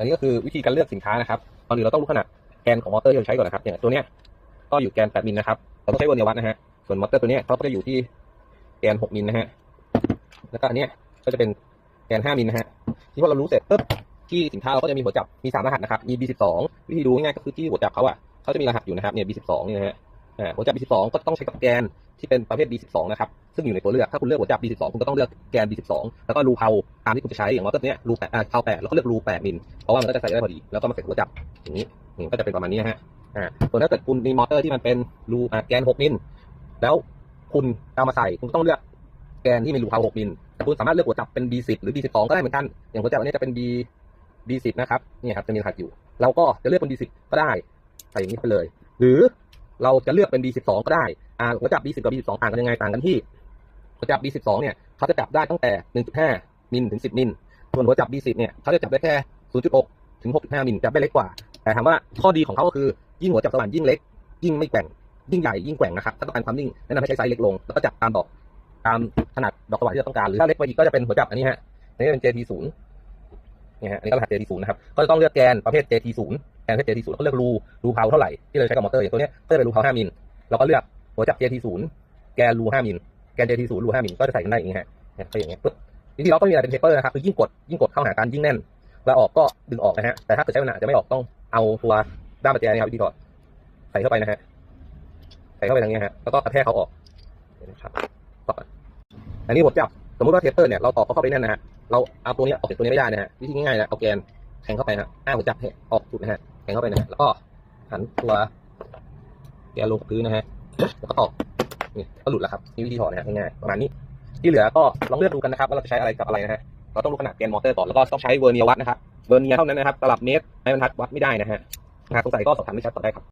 อันนี้ก็คือวิธีการเลือกสินค้านะครับตอนอื่นเราต้องรู้ขนาดแกนของมอเตอร์ที่เราใช้ก่อนนะครับอย่างตัวเนี้ยก็อยู่แกน8มิลนะครับเราต้องใช้เวอร์เนียวัดนะฮะส่วนมอเตอร์ตัวเนี้ยเขาก็จะอยู่ที่แกน6มิลนะฮะแล้วก็อันเนี้ยก็จะเป็นแกน5มิลนะฮะที่พอเรารู้เสร็จปุ๊บที่สินค้าเราก็จะมีหัวจับมีสามรหัสนะครับมี B12 วิธีดูง่ายๆก็คือที่หัวจับเขาอะเขาจะมีรหัสอยู่นะครับเนี่ย B12 นี่นะฮะหัวจับ B12 ก็ต้องใช้กับแกน ที่เป็นประเภท B12 นะครับ ซึ่งอยู่ในตัวเลือก ถ้าคุณเลือกหัวจับ B12 คุณก็ต้องเลือกแกน B12 แล้วก็รูเพาตามที่คุณจะใช้ อย่างมอเตอร์เนี้ยรูแปดอ่าเพาแปดแล้วก็เลือกรูแปดมิล เพราะว่ามันก็จะใส่ได้พอดี แล้วก็มาใส่หัวจับอย่างนี้ก็จะเป็นประมาณนี้ฮะ อ่าส่วนถ้าเกิดคุณมีมอเตอร์ที่มันเป็นรูอ่าแกน 6 มิล แล้วคุณเอามาใส่ คุณต้องเลือกแกนที่มีรูเพา6มิลแต่คุณสามารถเลือกหัวจับเป็น B10 หรือ B12 ก็ได้เหมือนกัน อย่างหัวจับอันนี้จะเป็น B B10 นะครับ นี่ครับจะมีรหัสอยู่ เราก็จะเลือกเป็น B10 ก็ได้ ใส่อย่างนี้ไปเลย หรือ เราจะเลือกเป็น B12 ก็ได้อ่าหัวจับ B10 กับ B12 ต่างกันยังไงต่างกันที่หัวจับ B12 เนี่ยเขาจะจับได้ตั้งแต่ 1.5 มิลถึง 10 มิลส่วนหัวจับ B10 เนี่ยเขาจะจับได้แค่ 0.6 ถึง 6.5 มิลจับได้เล็กกว่า แต่ถามว่าข้อดีของเขาก็คือยิ่งหัวจับสว่านยิ่งเล็ก ยิ่งไม่แกว่งยิ่งใหญ่ยิ่งแกว่งนะครับถ้าต้องการความนิ่งแนะนำให้ใช้ไซส์เล็กลงแล้วก็จับตามดอกตามขนาดดอกสว่านที่เราต้องการหรือถ้าเล็กไปอีกก็จะเป็นหัวจับอันนี้ฮะอันนี้เป็น JT0 เนี่ยฮะอันนี้ก็รหัส JT0 นะครับก็จะต้องเลือกแกนประเภท JT0 แกนประเภท JT0 ก็เลือกรูรูเพาเท่าไหร่ที่เราใช้กับมอเตอร์อย่างตัวเนี้ยก็จะเป็นรูเพา5มิลเราก็เลือกหัวจับ JT0 แกนรู5มิลแกน JT0 รู5มิลก็จะใส่กันได้อย่างนี้ฮะเนี่ยก็อย่างเงี้ยปึ๊บจริงๆเราต้องมีอะไรเป็นเทปเปอร์นะครับคือยิ่งกดยิ่งกดเข้าหากันยิ่งแน่นแล้วออกก็ดึงออกนะฮะแต่ถ้าเกิดใช้ปัญหาจะไม่ออกต้องเอาตัวด้ามประแจเนี่ยครับวิธีถอดใส่เข้าไปนะฮะใส่เข้าไปทางนี้ฮะแล้วก็กระแทกเขาออกนะครับต่ออันนี้ผมจับสมมติว่าเทปเปอร์เนี่ยเราต่อเขาเข้าไปแน่นนะฮะเราเอาตัวนี้ออกจากตัวนี้ไม่ได้นะฮะวิธีง่ายๆนะเอาแกน แทงเข้าไปนะฮะอ้าหัวจับให้ออกจุดนะฮะแทงเข้าไปนะฮะแล้วก็หันตัวแกลงกับพื้นนะฮะแล้วก็ตอกนี่ก็หลุดแล้วครับนี่วิธีถอดนะฮะง่ายๆประมาณนี้ ที่เหลือก็ลองเลือกดูกันนะครับว่าเราจะใช้อะไรกับอะไรนะฮะเราต้องรู้ขนาดแกนมอเตอร์ก่อนแล้วก็ต้องใช้เวอร์เนียวัดนะครับเวอร์เนียเท่านั้นนะครับตลับเมตรไม้บรรทัดวัดไม่ได้นะฮะหากสงสัยก็สอบถามที่แชทต่อได้ครับ